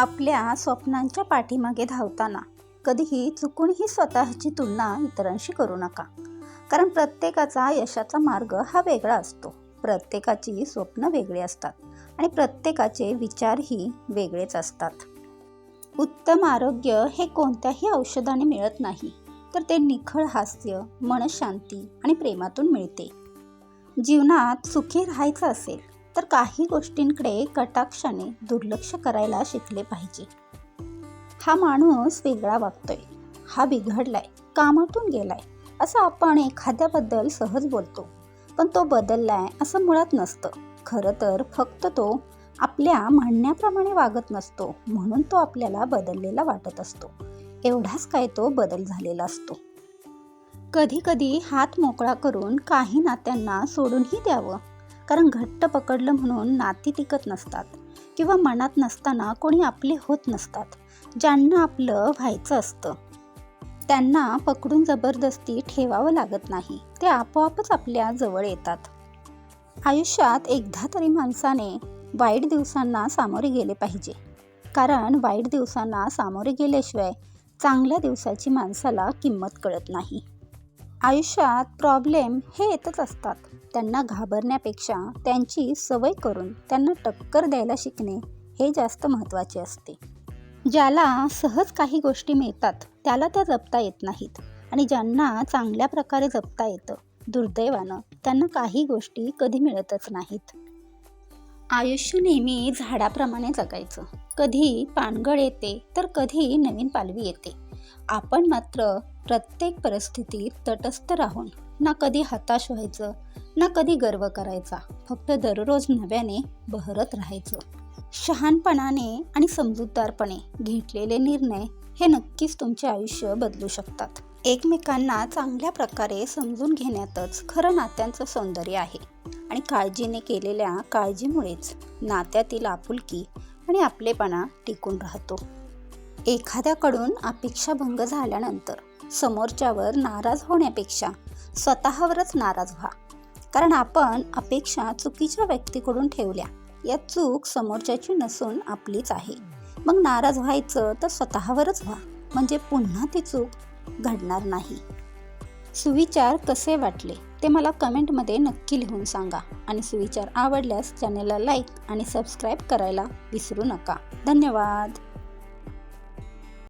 आपल्या स्वप्नांच्या पाठीमागे धावताना कधीही चुकूनही स्वतःची तुलना इतरांशी करू नका. कारण प्रत्येकाचा यशाचा मार्ग हा वेगळा असतो. प्रत्येकाची स्वप्न वेगळी असतात आणि प्रत्येकाचे विचारही वेगळेच असतात. उत्तम आरोग्य हे कोणत्याही औषधाने मिळत नाही तर ते निखळ हास्य मनशांती आणि प्रेमातून मिळते. जीवनात सुखी राहायचं असेल तर काही गोष्टींकडे कटाक्षाने दुर्लक्ष करायला शिकले पाहिजे. हा माणूस वेगळा वागतोय. हा बिघडलाय. कामातून गेलाय. असं आपण एखाद्याबद्दल सहज बोलतो. पण तो बदललाय असं मुळात नसतं. खरं तर फक्त तो आपल्या म्हणण्याप्रमाणे वागत नसतो. म्हणून तो आपल्याला बदललेला वाटत असतो. एवढाच काय तो बदल झालेला असतो. कधी कधी हात मोकळा करून काही नात्यांना सोडूनही द्यावं. कारण घट्ट पकडलं म्हणून नाती टिकत नसतात किंवा मनात नसताना कोणी आपले होत नसतात ज्यांना आपलं व्हायचं असतं. त्यांना पकडून जबरदस्ती ठेवावं लागत नाही ते आपोआपच आपल्या जवळ येतात. आयुष्यात एकदा तरी माणसाने वाईट दिवसांना सामोरे गेले पाहिजे. कारण वाईट दिवसांना सामोरे गेल्याशिवाय चांगल्या दिवसाची माणसाला किंमत कळत नाही. आयुष्यात प्रॉब्लेम हे येतच असतात. त्यांना घाबरण्यापेक्षा त्यांची सवय करून त्यांना टक्कर द्यायला शिकणे हे जास्त महत्त्वाचे असते. ज्याला सहज काही गोष्टी मिळतात त्याला त्या जपता येत नाहीत. आणि ज्यांना चांगल्या प्रकारे जपता येतं दुर्दैवानं त्यांना काही गोष्टी कधी मिळतच नाहीत. आयुष्य नेहमी झाडाप्रमाणे जगायचं. कधी पानगळ येते तर कधी नवीन पालवी येते. आपण मात्र प्रत्येक परिस्थितीत तटस्थ राहून ना कधी हताश व्हायचं ना कधी गर्व करायचा. फक्त दररोज नव्याने बहरत राहायचं. शहाणपणाने आणि समजूतदारपणे घेतलेले निर्णय हे नक्कीच तुमचे आयुष्य बदलू शकतात. एकमेकांना चांगल्या प्रकारे समजून घेण्यातच खरं नात्यांचं सौंदर्य आहे. आणि काळजीने केलेल्या काळजीमुळेच नात्यातील आपुलकी आणि आपलेपणा टिकून राहतो. एखाद्याकडून अपेक्षाभंग झाल्यानंतर समोरच्यावर नाराज होण्यापेक्षा स्वतःवरच नाराज व्हा. कारण आपण अपेक्षा चुकीच्या व्यक्तीकडून ठेवल्या. या चूक समोरच्याची नसून आपलीच आहे. मग नाराज व्हायचं तर स्वतःवरच व्हा. म्हणजे पुन्हा ती चूक घडणार नाही. सुविचार कसे वाटले ते मला कमेंटमध्ये नक्की लिहून सांगा. आणि सुविचार आवडल्यास चॅनेलला लाईक आणि सबस्क्राईब करायला विसरू नका. धन्यवाद.